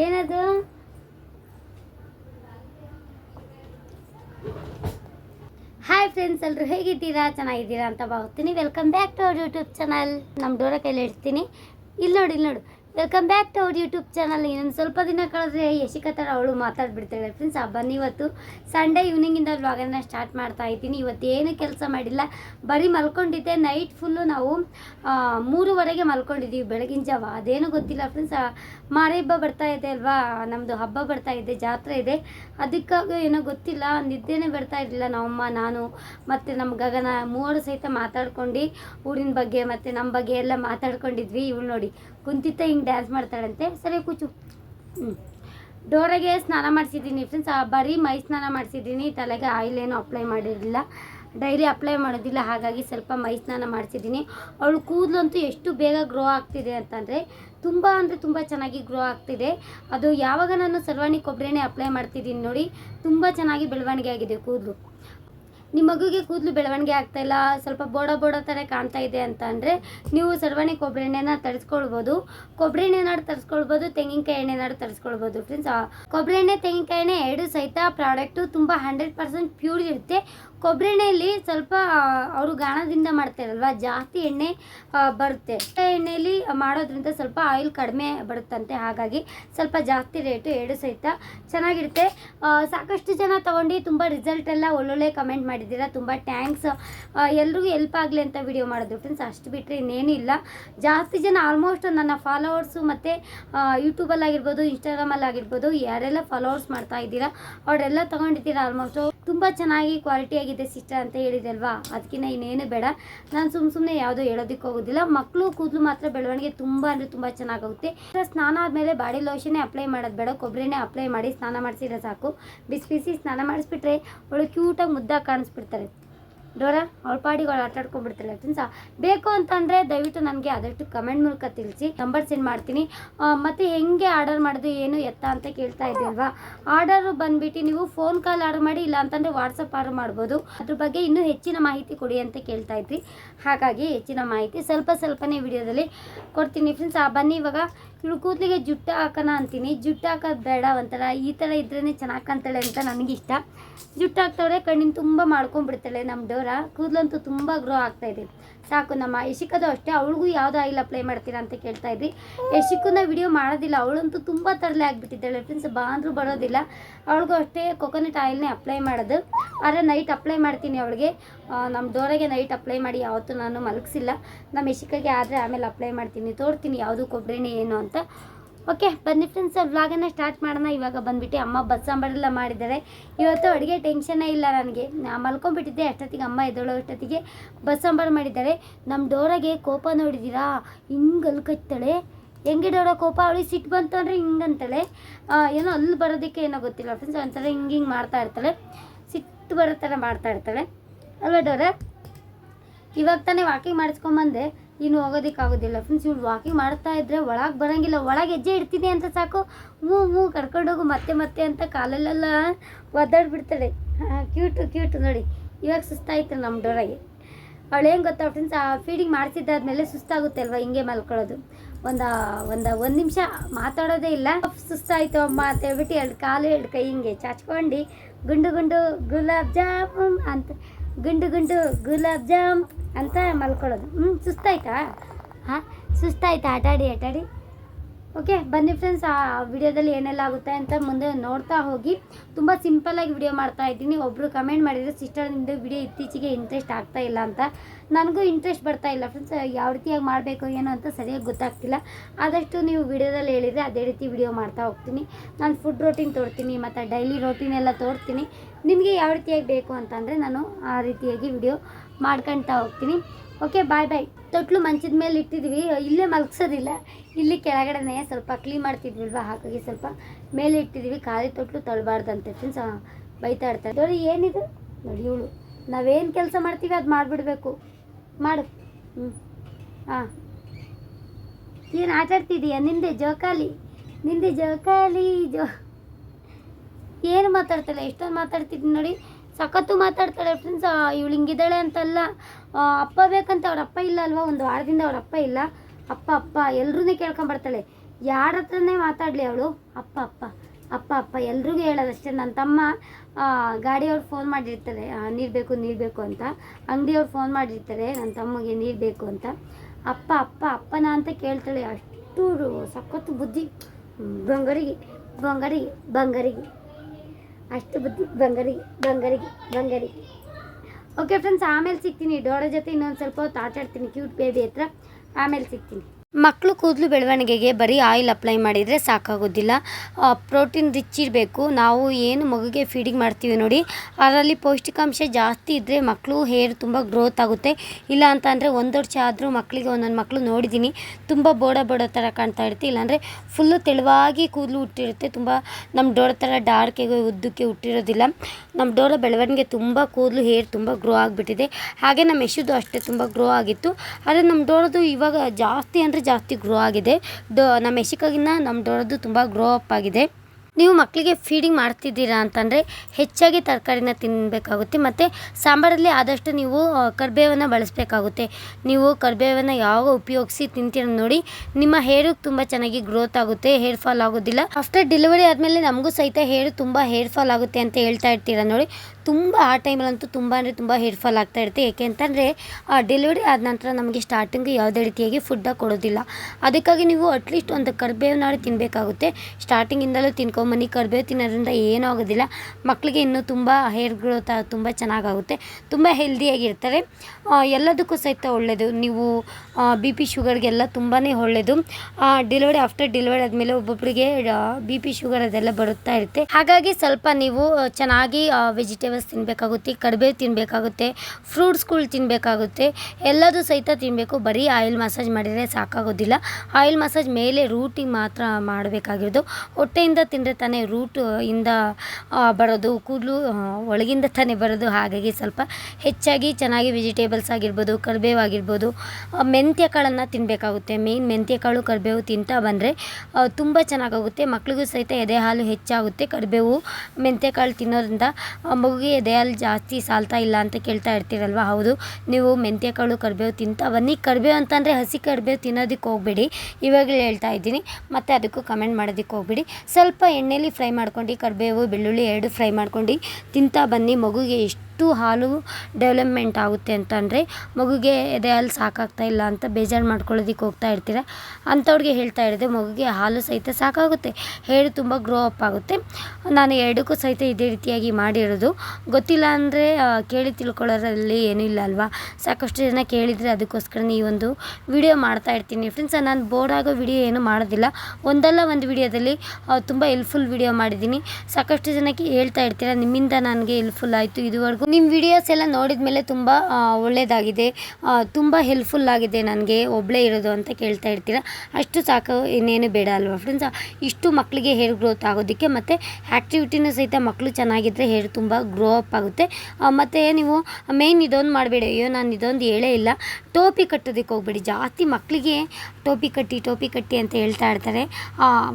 ಏನದು? Hi friends ಎಲ್ಲರೂ ಹೇಗಿದ್ದೀರಾ? ಚೆನ್ನಾಗಿದ್ದೀರಾ ಅಂತ ಭಾವಿಸ್ತೀನಿ. Welcome back to our YouTube channel ನಮ್ಮ ಡೋರ ಕೈಲಿ ಇಡ್ತೀನಿ ಇಲ್ಲಿ ನೋಡಿ, ಇಲ್ಲಿ ನೋಡು. Welcome back to our YouTube channel ಇನ್ನೊಂದು ಸ್ವಲ್ಪ ದಿನ ಕಳೆದ್ರೆ ಯಶಿಕಾ ಥರ ಅವಳು ಮಾತಾಡ್ಬಿಡ್ತಾಳೆ ಫ್ರೆಂಡ್ಸ್ ಆ, ಬನ್ನಿ ಇವತ್ತು ಸಂಡೇ ಈವ್ನಿಂಗಿಂದ ವ್ಲಾಗನ್ನು ಸ್ಟಾರ್ಟ್ ಮಾಡ್ತಾ ಇದ್ದೀನಿ. ಇವತ್ತು ಏನೂ ಕೆಲಸ ಮಾಡಿಲ್ಲ. ಬರೀ ಮಲ್ಕೊಂಡಿದ್ದೆ. ನೈಟ್ ಫುಲ್ಲು ನಾವು ಮೂರುವರೆಗೆ ಮಲ್ಕೊಂಡಿದ್ದೀವಿ ಬೆಳಗಿನ ಜಾವ. ಅದೇನು ಗೊತ್ತಿಲ್ಲ ಫ್ರೆಂಡ್ಸ್ ಮಾರಿ ಹಬ್ಬ ಬರ್ತಾ ಇದೆ ಅಲ್ವಾ? ನಮ್ಮದು ಹಬ್ಬ ಬರ್ತಾ ಇದೆ, ಜಾತ್ರೆ ಇದೆ. ಅದಕ್ಕಾಗಿ ಏನೋ ಗೊತ್ತಿಲ್ಲ. ನಿದ್ದೆನೇ ಬರ್ತಾ ಇರಲಿಲ್ಲ. ನಮ್ಮಮ್ಮ, ನಾನು ಮತ್ತು ನಮ್ಮ ಗಗನ ಮೂವರು ಸಹಿತ ಮಾತಾಡ್ಕೊಂಡು ಊರಿನ ಬಗ್ಗೆ ಮತ್ತು ನಮ್ಮ ಬಗ್ಗೆ ಎಲ್ಲ ಮಾತಾಡ್ಕೊಂಡಿದ್ವಿ. ಇವಳು ನೋಡಿ ಕುಂತಿತ್ತ ಹಿಂಗೆ ಡ್ಯಾನ್ಸ್ ಮಾಡ್ತಾಳಂತೆ. ಸರಿ ಕೂಚು. ಹ್ಞೂ ಡೋರಾಗೆ ಸ್ನಾನ ಮಾಡಿಸಿದ್ದೀನಿ ಫ್ರೆಂಡ್ಸ್ ಬರೀ ಮೈ ಸ್ನಾನ ಮಾಡಿಸಿದ್ದೀನಿ. ತಲೆಗೆ ಆಯಿಲ್ ಏನು ಅಪ್ಲೈ ಮಾಡಿರಲಿಲ್ಲ. ಡೈಲಿ ಅಪ್ಲೈ ಮಾಡೋದಿಲ್ಲ. ಹಾಗಾಗಿ ಸ್ವಲ್ಪ ಮೈ ಸ್ನಾನ ಮಾಡಿಸಿದ್ದೀನಿ. ಅವಳು ಕೂದಲಂತೂ ಎಷ್ಟು ಬೇಗ ಗ್ರೋ ಆಗ್ತಿದೆ ಅಂತಂದರೆ ತುಂಬ ಅಂದರೆ ತುಂಬ ಚೆನ್ನಾಗಿ ಗ್ರೋ ಆಗ್ತಿದೆ. ಅದು ಯಾವಾಗ ನಾನು ಸರ್ವಾಣಿ ಕೊಬ್ಬರಿ ಅಪ್ಲೈ ಮಾಡ್ತಿದ್ದೀನಿ ನೋಡಿ, ತುಂಬ ಚೆನ್ನಾಗಿ ಬೆಳವಣಿಗೆ ಆಗಿದೆ ಕೂದಲು. ನಿಮ್ಮ ಮಗುಗೆ ಕೂದಲು ಬೆಳವಣಿಗೆ ಆಗ್ತಾ ಇಲ್ಲ, ಸ್ವಲ್ಪ ಬೋಡ ಬೋಡ ಥರ ಕಾಣ್ತಾ ಇದೆ ಅಂತ ಅಂದರೆ ನೀವು ಸರ್ವಾಣಿ ಕೊಬ್ಬರಿ ಎಣ್ಣೆನ ತರಿಸ್ಕೊಳ್ಬೋದು. ಕೊಬ್ಬರಿ ಎಣ್ಣೆನಾಡು ತರಿಸ್ಕೊಳ್ಬೋದು, ತೆಂಗಿನಕಾಯಿ ಎಣ್ಣೆನಾಡು ತರಿಸ್ಕೊಳ್ಬೋದು ಫ್ರೆಂಡ್ಸ್ ಕೊಬ್ಬರಿ ಎಣ್ಣೆ, ತೆಂಗಿನಕಾಯಿ ಎಣ್ಣೆ ಎರಡು ಸಹಿತ ಪ್ರಾಡಕ್ಟು ತುಂಬ ಹಂಡ್ರೆಡ್ ಪರ್ಸೆಂಟ್ ಪ್ಯೂರ್ ಇರುತ್ತೆ. ಕೊಬ್ಬರಿ ಎಣ್ಣೆಯಲ್ಲಿ ಸ್ವಲ್ಪ ಅವರು ಗಾಣದಿಂದ ಮಾಡ್ತಾರಲ್ವ ಜಾಸ್ತಿ ಎಣ್ಣೆ ಬರುತ್ತೆ. ಎಣ್ಣೆಯಲ್ಲಿ ಮಾಡೋದ್ರಿಂದ ಸ್ವಲ್ಪ ಆಯಿಲ್ ಕಡಿಮೆ ಬರುತ್ತಂತೆ. ಹಾಗಾಗಿ ಸ್ವಲ್ಪ ಜಾಸ್ತಿ ರೇಟು ಎರಡು ಸಹಿತ ಚೆನ್ನಾಗಿರುತ್ತೆ. ಸಾಕಷ್ಟು ಜನ ತೊಗೊಂಡು ತುಂಬ ರಿಸಲ್ಟ್ ಎಲ್ಲ ಒಳ್ಳೊಳ್ಳೆ ಕಮೆಂಟ್ ಮಾಡಿದ್ದೀರಾ. ತುಂಬ ಥ್ಯಾಂಕ್ಸ್ ಎಲ್ರಿಗೂ ಹೆಲ್ಪ್ ಆಗಲಿ ಅಂತ ವಿಡಿಯೋ ಮಾಡಿದ್ರು. ಫ್ರೆಂಡ್ಸ್ ಅಷ್ಟು ಬಿಟ್ಟರೆ ಇನ್ನೇನು ಇಲ್ಲ. ಜಾಸ್ತಿ ಜನ ಆಲ್ಮೋಸ್ಟ್ ನನ್ನ ಫಾಲೋವರ್ಸು ಮತ್ತು ಯೂಟ್ಯೂಬಲ್ಲಿ ಆಗಿರ್ಬೋದು ಇನ್ಸ್ಟಾಗ್ರಾಮಲ್ಲಿ ಆಗಿರ್ಬೋದು, ಯಾರೆಲ್ಲ ಫಾಲೋವರ್ಸ್ ಮಾಡ್ತಾ ಇದ್ದೀರಾ, ಅವರೆಲ್ಲ ತೊಗೊಂಡಿದ್ದೀರಾ ಆಲ್ಮೋಸ್ಟು ತುಂಬ ಚೆನ್ನಾಗಿ ಕ್ವಾಲಿಟಿ ಆಗಿದೆ ಸಿಸ್ಟರ್ ಅಂತ ಹೇಳಿದೆ ಅಲ್ವಾ ಅದಕ್ಕಿಂತ ಇನ್ನೇನು ಬೇಡ. ನಾನು ಸುಮ್ಮ ಸುಮ್ಮನೆ ಯಾವುದೋ ಹೇಳೋದಕ್ಕೆ ಹೋಗೋದಿಲ್ಲ. ಮಕ್ಕಳು ಕೂದಲು ಮಾತ್ರ ಬೆಳವಣಿಗೆ ತುಂಬ ಅಂದರೆ ತುಂಬ ಚೆನ್ನಾಗುತ್ತೆ ಸ್ನಾನ ಆದಮೇಲೆ ಬಾಡಿ ಲೋಷನ್ನೇ ಅಪ್ಲೈ ಮಾಡೋದು ಬೇಡ. ಕೊಬ್ಬರಿನೇ ಅಪ್ಲೈ ಮಾಡಿ ಸ್ನಾನ ಮಾಡಿಸಿದ್ರೆ ಸಾಕು. ಬಿಸಿ ಬಿಸಿ ಸ್ನಾನ ಮಾಡಿಸ್ಬಿಟ್ರೆ ಒಳ್ಳೆ ಕ್ಯೂಟಾಗಿ ಮುದ್ದಾಗಿ ಕಾಣಿಸ್ಬಿಡ್ತಾರೆ. ಡೋರಾ ಅವ್ರ ಪಾಡಿಗಳು ಅವಳು ಆಟ ಫ್ರೆಂಡ್ಸ್ ಬೇಕು ಅಂತಂದರೆ ದಯವಿಟ್ಟು ನನಗೆ ಆದಷ್ಟು ಕಮೆಂಟ್ ಮೂಲಕ ತಿಳಿಸಿ. ನಂಬರ್ ಸೆಂಡ್ ಮಾಡ್ತೀನಿ. ಮತ್ತು ಮತ್ತೆ ಹೆಂಗೆ ಆರ್ಡರ್ ಮಾಡೋದು, ಏನು ಎತ್ತ ಅಂತ ಕೇಳ್ತಾ ಇದ್ದೀವಲ್ವಾ ಆರ್ಡರ್ ಬಂದ್ಬಿಟ್ಟು ನೀವು ಫೋನ್ ಕಾಲ್ ಆರ್ಡರ್ ಮಾಡಿ, ಇಲ್ಲ ಅಂತಂದರೆ ವಾಟ್ಸಪ್ ಆರ್ಡರ್ ಮಾಡ್ಬೋದು. ಅದ್ರ ಬಗ್ಗೆ ಇನ್ನೂ ಹೆಚ್ಚಿನ ಮಾಹಿತಿ ಕೊಡಿ ಅಂತ ಕೇಳ್ತಾ ಇದ್ವಿ. ಹಾಗಾಗಿ ಹೆಚ್ಚಿನ ಮಾಹಿತಿ ಸ್ವಲ್ಪ ಸ್ವಲ್ಪನೇ ವಿಡಿಯೋದಲ್ಲಿ ಕೊಡ್ತೀನಿ ಫ್ರೆಂಡ್ಸ್. ಆ, ಬನ್ನಿ ಇವಾಗ. ಇವಳು ಕೂದಲಿಗೆ ಜುಟ್ಟು ಹಾಕೋಣ ಅಂತೀನಿ. ಜುಟ್ಟು ಹಾಕೋದು ಬೇಡ, ಒಂಥರ ಈ ಥರ ಇದ್ರೇ ಚೆನ್ನಾಗಿ ಕಾಣ್ತಾಳೆ ಅಂತ ನನಗಿಷ್ಟ. ಜುಟ್ಟು ಹಾಕ್ತವ್ರೆ ಕಣ್ಣಿನ ತುಂಬ ಮಾಡ್ಕೊಂಡ್ಬಿಡ್ತಾಳೆ ನಮ್ಮ ಡೋರ. ಕೂದಲಂತೂ ತುಂಬ ಗ್ರೋ ಆಗ್ತಾ ಇದೆ. ಸಾಕು ನಮ್ಮ ಯಶಿಕದು ಅಷ್ಟೇ. ಅವಳಿಗೂ ಯಾವ್ದು ಇಲ್ಲ ಅಪ್ಲೈ ಮಾಡ್ತೀರಾ ಅಂತ ಕೇಳ್ತಾ ಇದ್ರಿ. ಯಶಿಕನ ವಿಡಿಯೋ ಮಾಡೋದಿಲ್ಲ. ಅವಳಂತೂ ತುಂಬ ತರಲೆ ಆಗಿಬಿಟ್ಟಿದ್ದಾಳೆ ಫ್ರೆಂಡ್ಸ್ ಬಾ ಅಂದ್ರೂ ಬರೋದಿಲ್ಲ. ಅವಳಿಗೂ ಅಷ್ಟೇ ಕೊಕೊನಟ್ ಆಯಿಲ್ನೇ ಅಪ್ಲೈ ಮಾಡೋದು. ಆದರೆ ನೈಟ್ ಅಪ್ಲೈ ಮಾಡ್ತೀನಿ ಅವಳಿಗೆ. ನಮ್ಮ ಡೋರಿಗೆ ನೈಟ್ ಅಪ್ಲೈ ಮಾಡಿ ಯಾವತ್ತೂ ನಾನು ಮಲಗಿಸಿಲ್ಲ. ನಮ್ಮ ಯಶಿಕಗೆ ಆದರೆ ಆಮೇಲೆ ಅಪ್ಲೈ ಮಾಡ್ತೀನಿ. ತೋರ್ತೀನಿ ಯಾವುದು ಕೊಬ್ಬರಿನೇ ಏನು ಅಂತ. ಓಕೆ, ಬನ್ನಿ ಫ್ರೆಂಡ್ಸ್ ವ್ಲಾಗನ್ನು ಸ್ಟಾರ್ಟ್ ಮಾಡೋಣ. ಇವಾಗ ಬಂದುಬಿಟ್ಟು ಅಮ್ಮ ಬಸ್ ಸಾಂಬಾರೆಲ್ಲ ಮಾಡಿದ್ದಾರೆ. ಇವತ್ತು ಅಡುಗೆ ಟೆನ್ಷನೇ ಇಲ್ಲ ನನಗೆ. ನಾ ಮಲ್ಕೊಂಡ್ಬಿಟ್ಟಿದ್ದೆ, ಅಷ್ಟೊತ್ತಿಗೆ ಅಮ್ಮ ಎದ್ದೋಳೋ ಅಷ್ಟೊತ್ತಿಗೆ ಬಸ್ ಸಾಂಬಾರು ಮಾಡಿದ್ದಾರೆ. ನಮ್ಮ ಡೋರಾಗೆ ಕೋಪ ನೋಡಿದ್ದೀರಾ? ಹಿಂಗೆ ಅಲ್ಕತ್ತಾಳೆ. ಹೆಂಗೆ ಡೋರ ಕೋಪ? ಅವಳಿಗೆ ಸಿಟ್ಟು ಬಂತು ಅಂದರೆ ಹಿಂಗಂತಾಳೆ ಏನೋ ಅಲ್ಲಿ ಬರೋದಕ್ಕೆ ಏನೋ ಗೊತ್ತಿಲ್ಲ ಫ್ರೆಂಡ್ಸ್ ಒಂಥರ ಹಿಂಗೆ ಹಿಂಗೆ ಮಾಡ್ತಾ ಇರ್ತಾಳೆ. ಸಿಟ್ಟು ಬರೋ ಥರ ಮಾಡ್ತಾ ಇರ್ತಾಳೆ. ಅಲ್ವಾ ಡೋರ? ಇವಾಗ ತಾನೇ ವಾಕಿಂಗ್ ಮಾಡಿಸ್ಕೊಂಬಂದೆ. ಇನ್ನು ಹೋಗೋದಕ್ಕಾಗೋದಿಲ್ಲ. ಫ್ರೆಂಡ್ಸ್ ಇವಳು ವಾಕಿಂಗ್ ಮಾಡ್ತಾ ಇದ್ರೆ ಒಳಗೆ ಬರೋಂಗಿಲ್ಲ. ಒಳಗೆ ಹೆಜ್ಜೆ ಇಡ್ತೀನಿ ಅಂತ ಸಾಕು. ಹ್ಞೂ ಹ್ಞೂ ಕರ್ಕೊಂಡೋಗು ಮತ್ತೆ ಮತ್ತೆ ಅಂತ ಕಾಲಲ್ಲೆಲ್ಲ ಒದ್ದಾಡ್ಬಿಡ್ತಾಳೆ. ಕ್ಯೂಟು ಕ್ಯೂಟು ನೋಡಿ. ಇವಾಗ ಸುಸ್ತಾಯಿತು ನಮ್ಮ ಡೋರಾಗೆ. ಅವಳು ಏನು ಗೊತ್ತಾ ಫ್ರೆಂಡ್ಸ್ ಆ ಫೀಡಿಂಗ್ ಮಾಡಿಸಿದ್ದಾದ್ಮೇಲೆ ಸುಸ್ತಾಗುತ್ತೆ ಅಲ್ವಾ ಹಿಂಗೆ ಮಲ್ಕೊಳ್ಳೋದು. ಒಂದು ಒಂದು ಒಂದು ನಿಮಿಷ ಮಾತಾಡೋದೇ ಇಲ್ಲ. ಸುಸ್ತಾಯಿತು ಅಮ್ಮ ಅಂತ ಹೇಳ್ಬಿಟ್ಟು ಎರಡು ಕಾಲು, ಎರಡು ಕೈ ಹಿಂಗೆ ಚಾಚ್ಕೊಂಡು, ಗುಂಡು ಗುಂಡು, ಗುಲಾಬ್ ಜಾಮ್ ಅಂತ, ಗುಂಡು ಗುಂಡು, ಗುಲಾಬ್ ಜಾಮ್ ಅಂತ ಮಲ್ಕೊಳ್ಳೋದು. ಹ್ಞೂ ಸುಸ್ತಾಯ್ತಾ? ಹಾಂ, ಸುಸ್ತಾಯ್ತಾ? ಆಟಾಡಿ ಆಟಾಡಿ ಓಕೆ ಬನ್ನಿ ಫ್ರೆಂಡ್ಸ್ ಆ ವಿಡಿಯೋದಲ್ಲಿ ಏನೆಲ್ಲ ಆಗುತ್ತೆ ಅಂತ ಮುಂದೆ ನೋಡ್ತಾ ಹೋಗಿ. ತುಂಬ ಸಿಂಪಲ್ಲಾಗಿ ವಿಡಿಯೋ ಮಾಡ್ತಾ ಇದ್ದೀನಿ. ಒಬ್ಬರು ಕಮೆಂಟ್ ಮಾಡಿದರೆ ಸಿಸ್ಟರ್ ನಿಮ್ಮದು ವಿಡಿಯೋ ಇತ್ತೀಚೆಗೆ ಇಂಟ್ರೆಸ್ಟ್ ಆಗ್ತಾ ಇಲ್ಲ ಅಂತ. ನನಗೂ ಇಂಟ್ರೆಸ್ಟ್ ಬರ್ತಾ ಇಲ್ಲ ಫ್ರೆಂಡ್ಸ್ ಯಾವ ರೀತಿಯಾಗಿ ಮಾಡಬೇಕು, ಏನು ಅಂತ ಸರಿಯಾಗಿ ಗೊತ್ತಾಗ್ತಿಲ್ಲ. ಆದಷ್ಟು ನೀವು ವಿಡಿಯೋದಲ್ಲಿ ಹೇಳಿದರೆ ಅದೇ ರೀತಿ ವಿಡಿಯೋ ಮಾಡ್ತಾ ಹೋಗ್ತೀನಿ. ನಾನು ಫುಡ್ ರೋಟೀನ್ ತೋರ್ತೀನಿ, ಮತ್ತು ಡೈಲಿ ರೋಟೀನ್ ಎಲ್ಲ ತೋರ್ತೀನಿ. ನಿಮಗೆ ಯಾವ ರೀತಿಯಾಗಿ ಬೇಕು ಅಂತಂದರೆ ನಾನು ಆ ರೀತಿಯಾಗಿ ವಿಡಿಯೋ ಮಾಡ್ಕೊಳ್ತಾ ಹೋಗ್ತೀನಿ. ಓಕೆ ಬಾಯ್ ಬಾಯ್ ತೊಟ್ಲು ಮಂಚದ ಮೇಲೆ ಇಟ್ಟಿದ್ವಿ. ಇಲ್ಲೇ ಮಲಗ್ಸೋದಿಲ್ಲ. ಇಲ್ಲಿ ಕೆಳಗಡೆನೇ ಸ್ವಲ್ಪ ಕ್ಲೀನ್ ಮಾಡ್ತಿದ್ವಿಲ್ವಾ? ಹಾಗಾಗಿ ಸ್ವಲ್ಪ ಮೇಲೆ ಇಟ್ಟಿದ್ವಿ. ಖಾಲಿ ತೊಟ್ಲು ತಳ್ಳಬಾರ್ದಂತೆ ಫ್ರೆಂಡ್ಸ್ ಬೈತಾ ಇರ್ತಾರೆ ನೋಡಿ, ಏನಿದು? ನೋಡಿ ಇವಳು. ನಾವೇನು ಕೆಲಸ ಮಾಡ್ತೀವಿ ಅದು ಮಾಡಿಬಿಡ್ಬೇಕು. ಮಾಡು. ಹ್ಞೂ ಹಾಂ ಏನು ಆಟಾಡ್ತಿದ್ದೀಯ ನಿಂದೆ ಜೋಕಾಲಿ. ನಿಂದೆ ಜೋಕಾಲಿ, ಜೋ. ಏನು ಮಾತಾಡ್ತಿಲ್ಲ? ಎಷ್ಟೊಂದು ಮಾತಾಡ್ತಿದ್ದೀನಿ ನೋಡಿ. ಸಖತ್ತು ಮಾತಾಡ್ತಾಳೆ ಫ್ರೆಂಡ್ಸ್ ಇವಳು ಹಿಂಗಿದ್ದಾಳೆ ಅಂತಲ್ಲ. ಅಪ್ಪ ಬೇಕಂತ ಅವ್ರ ಅಪ್ಪ ಇಲ್ಲ ಅಲ್ವಾ? ಒಂದು ವಾರದಿಂದ ಅವ್ರ ಅಪ್ಪ ಇಲ್ಲ. ಅಪ್ಪ ಅಪ್ಪ ಎಲ್ರೂ ಕೇಳ್ಕೊಂಬರ್ತಾಳೆ ಯಾರ ಹತ್ರನೇ ಮಾತಾಡಲಿ ಅವಳು? ಅಪ್ಪ ಅಪ್ಪ. ಅಪ್ಪ ಅಪ್ಪ, ಎಲ್ರಿಗೂ ಹೇಳೋದಷ್ಟೇ. ನನ್ನ ತಮ್ಮ ಗಾಡಿಯವ್ರು ಫೋನ್ ಮಾಡಿರ್ತಾರೆ ನೀರು ಬೇಕು ನೀರು ಬೇಕು ಅಂತ. ಅಂಗಡಿಯವ್ರು ಫೋನ್ ಮಾಡಿರ್ತಾರೆ ನನ್ನ ತಮ್ಮಗೆ ನೀರು ಬೇಕು ಅಂತ. ಅಪ್ಪ ಅಪ್ಪ, ಅಪ್ಪನ ಅಂತ ಕೇಳ್ತಾಳೆ. ಅಷ್ಟು ಸಖತ್ತು ಬುದ್ಧಿ. ಬಂಗರಿಗೆ ಬಂಗರಿಗೆ ಬಂಗರಿಗೆ. ಅಷ್ಟು ಬುದ್ಧಿ ಬಂಗರಿಗೆ ಬಂಗರಿಗೆ ಬಂಗರಿಗೆ ಓಕೆ ಫ್ರೆಂಡ್ಸ್ ಆಮೇಲೆ ಸಿಗ್ತೀನಿ. ಡೋಳ ಜೊತೆ ಇನ್ನೊಂದು ಸ್ವಲ್ಪ ಹೊತ್ತು ಆಟಾಡ್ತೀನಿ ಕ್ಯೂಟ್ ಬೇಬಿ ಹತ್ರ. ಆಮೇಲೆ ಸಿಗ್ತೀನಿ. ಮಕ್ಕಳು ಕೂದಲು ಬೆಳವಣಿಗೆಗೆ ಬರೀ ಆಯಿಲ್ ಅಪ್ಲೈ ಮಾಡಿದರೆ ಸಾಕಾಗೋದಿಲ್ಲ. ಪ್ರೋಟೀನ್ ರಿಚ್ ಇರಬೇಕು. ನಾವು ಏನು ಮಗುಗೆ ಫೀಡಿಂಗ್ ಮಾಡ್ತೀವಿ ನೋಡಿ, ಅದರಲ್ಲಿ ಪೌಷ್ಟಿಕಾಂಶ ಜಾಸ್ತಿ ಇದ್ದರೆ ಮಕ್ಕಳು ಹೇರ್ ತುಂಬ ಗ್ರೋತ್ ಆಗುತ್ತೆ. ಇಲ್ಲ ಅಂತ ಅಂದರೆ ಒಂದು ವರ್ಷ ಆದರೂ ಮಕ್ಕಳಿಗೆ ಒಂದೊಂದು ಮಕ್ಕಳು ನೋಡಿದ್ದೀನಿ, ತುಂಬ ಬೋಡ ಬೋಡ ಥರ ಕಾಣ್ತಾ ಇರುತ್ತೆ. ಇಲ್ಲಾಂದರೆ ಫುಲ್ಲು ತೆಳುವಾಗಿ ಕೂದಲು ಹುಟ್ಟಿರುತ್ತೆ. ತುಂಬ ನಮ್ಮ ಡೋರ ಥರ ಡಾರ್ಕಿಗೆ ಉದ್ದಕ್ಕೆ ಹುಟ್ಟಿರೋದಿಲ್ಲ. ನಮ್ಮ ಡೋರ ಬೆಳವಣಿಗೆ ತುಂಬ, ಕೂದಲು, ಹೇರ್ ತುಂಬ ಗ್ರೋ ಆಗಿಬಿಟ್ಟಿದೆ. ಹಾಗೆ ನಮ್ಮ ಯಶುದು ಅಷ್ಟೇ ತುಂಬ ಗ್ರೋ ಆಗಿತ್ತು. ಆದರೆ ನಮ್ಮ ಡೋರದು ಇವಾಗ ಜಾಸ್ತಿ ಅಂದರೆ ಜಾಸ್ತಿ ಗ್ರೋ ಆಗಿದೆ. ದೊ ನಮ್ಮ ಯಶಿಕಾಗಿನ್ನ ನಮ್ಮ ದೊಡ್ಡದು ತುಂಬ ಗ್ರೋ ಅಪ್ ಆಗಿದೆ. ನೀವು ಮಕ್ಕಳಿಗೆ ಫೀಡಿಂಗ್ ಮಾಡ್ತಿದ್ದೀರಾ ಅಂತಂದರೆ ಹೆಚ್ಚಾಗಿ ತರಕಾರಿನ ತಿನ್ನಬೇಕಾಗುತ್ತೆ ಮತ್ತು ಸಾಂಬಾರಲ್ಲಿ ಆದಷ್ಟು ನೀವು ಕರಿಬೇವನ್ನು ಬಳಸಬೇಕಾಗುತ್ತೆ. ನೀವು ಕರಿಬೇವನ್ನು ಯಾವಾಗ ಉಪಯೋಗಿಸಿ ತಿಂತೀರ ನೋಡಿ, ನಿಮ್ಮ ಹೇರು ತುಂಬ ಚೆನ್ನಾಗಿ ಗ್ರೋತ್ ಆಗುತ್ತೆ ಹೇರ್ ಫಾಲ್ ಆಗೋದಿಲ್ಲ. ಆಫ್ಟರ್ ಡೆಲಿವರಿ ಆದಮೇಲೆ ನಮಗೂ ಸಹಿತ ಹೇರು ತುಂಬ ಹೇರ್ ಫಾಲ್ ಆಗುತ್ತೆ ಅಂತ ಹೇಳ್ತಾ ಇರ್ತೀರ ನೋಡಿ, ತುಂಬ ಆ ಟೈಮಲ್ಲಂತೂ ತುಂಬ ಅಂದರೆ ತುಂಬ ಹೇರ್ ಫಾಲ್ ಆಗ್ತಾ ಇರುತ್ತೆ. ಏಕೆ ಅಂತಂದರೆ ಡೆಲಿವರಿ ಆದ ನಂತರ ನಮಗೆ ಸ್ಟಾರ್ಟಿಂಗ್ ಯಾವುದೇ ರೀತಿಯಾಗಿ ಫುಡ್ಡ ಕೊಡೋದಿಲ್ಲ. ಅದಕ್ಕಾಗಿ ನೀವು ಅಟ್ಲೀಸ್ಟ್ ಒಂದು ಕರಿಬೇವನಾರು ತಿನ್ನಬೇಕಾಗುತ್ತೆ ಸ್ಟಾರ್ಟಿಂಗಿಂದಲೂ ತಿನ್ಕೊಂಬನ್ನಿ ಕರಿಬೇವು ತಿನ್ನೋದ್ರಿಂದ ಏನೂ ಆಗೋದಿಲ್ಲ ಮಕ್ಕಳಿಗೆ ಇನ್ನೂ ತುಂಬ ಹೇರ್ ಗ್ರೋತ್ ತುಂಬ ಚೆನ್ನಾಗಾಗುತ್ತೆ. ತುಂಬ ಹೆಲ್ದಿಯಾಗಿರ್ತಾರೆ ಎಲ್ಲದಕ್ಕೂ ಸಹಿತ ಒಳ್ಳೆಯದು ನೀವು ಬಿ ಪಿ ಶುಗರ್ಗೆಲ್ಲ ತುಂಬಾ ಒಳ್ಳೆಯದು ಡೆಲಿವರಿ ಆಫ್ಟರ್ ಡೆಲಿವರಿ ಆದಮೇಲೆ ಒಬ್ಬೊಬ್ಬರಿಗೆ ಬಿ ಪಿ ಶುಗರ್ ಅದೆಲ್ಲ ಬರುತ್ತಾ ಇರುತ್ತೆ. ಹಾಗಾಗಿ ಸ್ವಲ್ಪ ನೀವು ಚೆನ್ನಾಗಿ ವೆಜಿಟೇಬಲ್ಸ್ ತಿನ್ನಬೇಕಾಗುತ್ತೆ ಕರಿಬೇವು ತಿನ್ನಬೇಕಾಗುತ್ತೆ ಫ್ರೂಟ್ಸ್ಗಳು ತಿನ್ನಬೇಕಾಗುತ್ತೆ ಎಲ್ಲದೂ ಸಹಿತ ತಿನ್ನಬೇಕು ಬರೀ ಆಯಿಲ್ ಮಸಾಜ್ ಮಾಡಿದರೆ ಸಾಕಾಗೋದಿಲ್ಲ. ಆಯಿಲ್ ಮಸಾಜ್ ಮೇಲೆ ರೂಟಿಗೆ ಮಾತ್ರ ಮಾಡಬೇಕಾಗಿರೋದು. ಹೊಟ್ಟೆಯಿಂದ ತಿಂದರೆ ತಾನೇ ರೂಟ್ ಇಂದ ಬರೋದು, ಕೂದಲು ಒಳಗಿಂದ ತಾನೇ ಬರೋದು. ಹಾಗಾಗಿ ಸ್ವಲ್ಪ ಹೆಚ್ಚಾಗಿ ಚೆನ್ನಾಗಿ ವೆಜಿಟೇಬಲ್ಸ್ ಆಗಿರ್ಬೋದು, ಕರಿಬೇವು ಆಗಿರ್ಬೋದು ಮೆಂತ್ಯ ಕಾಳನ್ನು ತಿನ್ನಬೇಕಾಗುತ್ತೆ ಮೇಯ್ನ್ ಮೆಂತ್ಯ ಕಾಳು, ಕರಿಬೇವು ತಿಂತಾ ಬಂದರೆ ತುಂಬ ಚೆನ್ನಾಗಾಗುತ್ತೆ. ಮಕ್ಳಿಗೂ ಸಹಿತ ಎದೆ ಹಾಲು ಹೆಚ್ಚಾಗುತ್ತೆ. ಕರಿಬೇವು, ಮೆಂತ್ಯ ಕಾಳು ತಿನ್ನೋದ್ರಿಂದ ಮಗುಗೆ ಎದೆ ಹಾಲು ಜಾಸ್ತಿ ಸಾಲ್ತಾ ಇಲ್ಲ ಅಂತ ಕೇಳ್ತಾ ಇರ್ತೀರಲ್ವ? ಹೌದು, ನೀವು ಮೆಂತ್ಯ ಕಾಳು, ಕರಿಬೇವು ತಿಂತಾ ಬನ್ನಿ. ಕರಿಬೇವು ಅಂತಂದರೆ ಹಸಿ ಕರಿಬೇವು ತಿನ್ನೋದಕ್ಕೆ ಹೋಗಬೇಡಿ. ಇವಾಗಲೇ ಹೇಳ್ತಾ ಇದ್ದೀನಿ. ಮತ್ತು ಅದಕ್ಕೂ ಕಮೆಂಟ್ ಮಾಡೋದಕ್ಕೆ ಹೋಗ್ಬೇಡಿ. ಸ್ವಲ್ಪ ಎಣ್ಣೆಲಿ ಫ್ರೈ ಮಾಡ್ಕೊಂಡು ಕರಿಬೇವು ಬೆಳ್ಳುಳ್ಳಿ ಎರಡು ಫ್ರೈ ಮಾಡ್ಕೊಂಡು ತಿಂತಾ ಬನ್ನಿ. ಮಗುಗೆ ಎಷ್ಟು ಹಾಲು ಡೆವಲಪ್ಮೆಂಟ್ ಆಗುತ್ತೆ ಅಂತಂದರೆ ಮಗುಗೆ ಎದೆ ಹಾಲು ಸಾಕಾಗ್ತಾ ಇಲ್ಲ ಅಂತ ಬೇಜಾರು ಮಾಡ್ಕೊಳ್ಳೋದಕ್ಕೆ ಹೋಗ್ತಾ ಇರ್ತೀರ? ಅಂಥವ್ರಿಗೆ ಹೇಳ್ತಾ ಇರೋದು ಮಗುಗೆ ಹಾಲು ಸಹಿತ ಸಾಕಾಗುತ್ತೆ. ಹೇಳಿ ತುಂಬ ಗ್ರೋ ಅಪ್ ಆಗುತ್ತೆ. ನಾನು ಎರಡಕ್ಕೂ ಸಹಿತ ಇದೇ ರೀತಿಯಾಗಿ ಮಾಡಿರೋದು. ಗೊತ್ತಿಲ್ಲ ಅಂದರೆ ಕೇಳಿ ತಿಳ್ಕೊಳ್ಳೋದ್ರಲ್ಲಿ ಏನೂ ಇಲ್ಲ ಅಲ್ವಾ? ಸಾಕಷ್ಟು ಜನ ಕೇಳಿದರೆ ಅದಕ್ಕೋಸ್ಕರ ಈ ಒಂದು ವಿಡಿಯೋ ಮಾಡ್ತಾ ಇರ್ತೀನಿ. ಫ್ರೆಂಡ್ಸ್ ನಾನು ಬೋರ್ಡ್ ಆಗೋ ವಿಡಿಯೋ ಏನು ಮಾಡೋದಿಲ್ಲ. ಒಂದಲ್ಲ ಒಂದು ವಿಡಿಯೋದಲ್ಲಿ ತುಂಬ ಹೆಲ್ಪ್ಫುಲ್ ವಿಡಿಯೋ ಮಾಡಿದ್ದೀನಿ. ಸಾಕಷ್ಟು ಜನಕ್ಕೆ ಹೇಳ್ತಾ ಇರ್ತೀರ, ನಿಮ್ಮಿಂದ ನನಗೆ ಹೆಲ್ಪ್ಫುಲ್ ಆಯಿತು. ಇದುವರೆಗೂ ನಿಮ್ಮ ವಿಡಿಯೋಸ್ ಎಲ್ಲ ನೋಡಿದ ಮೇಲೆ ತುಂಬ ಒಳ್ಳೆಯದಾಗಿದೆ ತುಂಬ ಹೆಲ್ಪ್ಫುಲ್ ಆಗಿದೆ ನನಗೆ ಒಬ್ಬಳೇ ಇರೋದು ಅಂತ ಕೇಳ್ತಾ ಇರ್ತೀರ? ಅಷ್ಟು ಸಾಕು, ಇನ್ನೇನು ಬೇಡ ಅಲ್ವಾ ಫ್ರೆಂಡ್ಸ್ ಇಷ್ಟು ಮಕ್ಕಳಿಗೆ ಹೇರ್ ಗ್ರೋತ್ ಆಗೋದಕ್ಕೆ ಮತ್ತು ಆ್ಯಕ್ಟಿವಿಟಿನೂ ಸಹಿತ ಮಕ್ಕಳು ಚೆನ್ನಾಗಿದ್ದರೆ ಹೇರ್ ತುಂಬ ಗ್ರೋ ಅಪ್ ಆಗುತ್ತೆ. ಮತ್ತು ನೀವು ಮೇನ್ ಇದೊಂದು ಮಾಡಬೇಡಿ. ಅಯ್ಯೋ, ನಾನು ಇದೊಂದು ಹೇಳೇ ಇಲ್ಲ. ಟೋಪಿ ಕಟ್ಟೋದಕ್ಕೆ ಹೋಗ್ಬೇಡಿ. ಜಾಸ್ತಿ ಮಕ್ಕಳಿಗೆ ಟೋಪಿ ಕಟ್ಟಿ ಟೋಪಿ ಕಟ್ಟಿ ಅಂತ ಹೇಳ್ತಾ ಇರ್ತಾರೆ.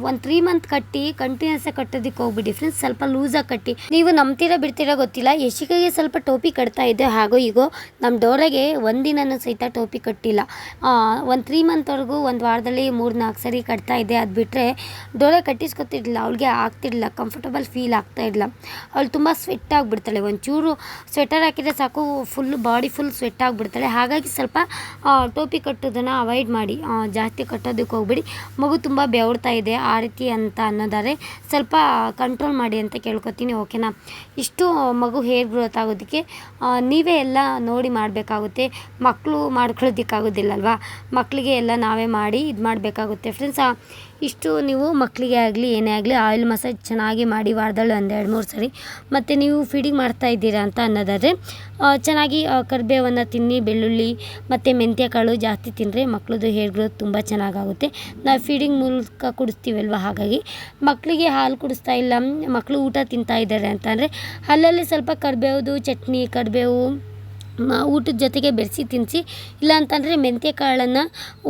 ಒಂದು ತ್ರೀ ಮಂತ್ ಕಟ್ಟಿ ಕಂಟಿನ್ಯೂಸ್ ಆಗಿ ಕಟ್ಟೋದಕ್ಕೆ ಹೋಗ್ಬಿಡಿ ಫ್ರೆಂಡ್ಸ್ ಸ್ವಲ್ಪ ಲೂಸಾಗಿ ಕಟ್ಟಿ. ನೀವು ನಂಬ್ತೀರ ಬಿಡ್ತೀರ ಗೊತ್ತಿಲ್ಲ. ಯಶಿಕೆಗೆ ಸ್ವಲ್ಪ ಟೋಪಿ ಕಟ್ತಾ ಇದ್ದೆ. ಹಾಗೋ ಈಗೋ ನಮ್ಮ ಡೋರೆಗೆ ಒಂದಿನನೂ ಸಹಿತ ಟೋಪಿ ಕಟ್ಟಿಲ್ಲ. ಒಂದು ತ್ರೀ ಮಂತ್ವರೆಗೂ ಒಂದು ವಾರದಲ್ಲಿ ಮೂರು ನಾಲ್ಕು ಸರಿ ಕಟ್ತಾ ಇದ್ದೆ. ಅದು ಬಿಟ್ಟರೆ ಡೋರೆ ಕಟ್ಟಿಸ್ಕೊತಿರ್ಲಿಲ್ಲ. ಅವಳಿಗೆ ಆಗ್ತಿರ್ಲಿಲ್ಲ. ಕಂಫರ್ಟಬಲ್ ಫೀಲ್ ಆಗ್ತಾ ಇರಲಿಲ್ಲ. ಅವಳು ತುಂಬ ಸ್ವೆಟ್ ಆಗಿಬಿಡ್ತಾಳೆ. ಒಂಚೂರು ಸ್ವೆಟರ್ ಹಾಕಿದರೆ ಸಾಕು ಫುಲ್ ಬಾಡಿ ಫುಲ್ ಸ್ವೆಟ್ ಆಗಿಬಿಡ್ತಾಳೆ. ಹಾಗಾಗಿ ಸ್ವಲ್ಪ ಟೋಪಿ ಕಟ್ಟೋದನ್ನು ಅವಾಯ್ಡ್ ಮಾಡಿ. ಜಾಸ್ತಿ ಕಟ್ಟೋದಕ್ಕೆ ಹೋಗ್ಬಿಡಿ. ಮಗು ತುಂಬ ಬೆವರ್ತಾ ಇದೆ. ಆ ರೀತಿ ಅಂತ ಅನ್ನೋದಾದ್ರೆ ಸ್ವಲ್ಪ ಕಂಟ್ರೋಲ್ ಮಾಡಿ ಅಂತ ಕೇಳ್ಕೊತೀನಿ. ಓಕೆನಾ ಇಷ್ಟು ಮಗು ಹೇರ್ ಗ್ರೋತ್ ಆಗೋದಕ್ಕೆ ನೀವೇ ಎಲ್ಲ ನೋಡಿ ಮಾಡಬೇಕಾಗುತ್ತೆ. ಮಕ್ಕಳು ಮಾಡ್ಕೊಳ್ಳೋದಕ್ಕಾಗೋದಿಲ್ಲಲ್ವಾ? ಮಕ್ಕಳಿಗೆ ಎಲ್ಲ ನಾವೇ ಮಾಡಿ ಇದು ಮಾಡಬೇಕಾಗುತ್ತೆ ಫ್ರೆಂಡ್ಸ್ ಇಷ್ಟು ನೀವು ಮಕ್ಕಳಿಗೆ ಆಗಲಿ, ಏನೇ ಆಗಲಿ ಆಯಿಲ್ ಮಸಾಜ್ ಚೆನ್ನಾಗಿ ಮಾಡಿ ವಾರದಲ್ಲಿ ಒಂದು ಎರಡು ಮೂರು ಸರಿ. ಮತ್ತು ನೀವು ಫೀಡಿಂಗ್ ಮಾಡ್ತಾ ಇದ್ದೀರಾ ಅಂತ ಅನ್ನೋದಾದರೆ ಚೆನ್ನಾಗಿ ಕರ್ಬೇವನ್ನು ತಿನ್ನಿ, ಬೆಳ್ಳುಳ್ಳಿ ಮತ್ತು ಮೆಂತ್ಯ ಕಾಳು ಜಾಸ್ತಿ ತಿಂದರೆ ಮಕ್ಕಳದು ಹೇರ್ ಗ್ರೋತ್ ತುಂಬ ಚೆನ್ನಾಗಾಗುತ್ತೆ. ನಾವು ಫೀಡಿಂಗ್ ಮೂಲಕ ಕುಡಿಸ್ತೀವಲ್ವ ಹಾಗಾಗಿ. ಮಕ್ಕಳಿಗೆ ಹಾಲು ಕುಡಿಸ್ತಾ ಇಲ್ಲ ಮಕ್ಕಳು ಊಟ ತಿಂತಾ ಇದ್ದಾರೆ ಅಂತಂದರೆ ಅಲ್ಲಲ್ಲಿ ಸ್ವಲ್ಪ ಕರಿಬೇವ್ದು, ಚಟ್ನಿ, ಕರಿಬೇವು ಊಟದ ಜೊತೆಗೆ ಬೆರೆಸಿ ತಿನ್ನಿಸಿ ಇಲ್ಲ ಅಂತಂದರೆ ಮೆಂತ್ಯ ಕಾಳನ್ನು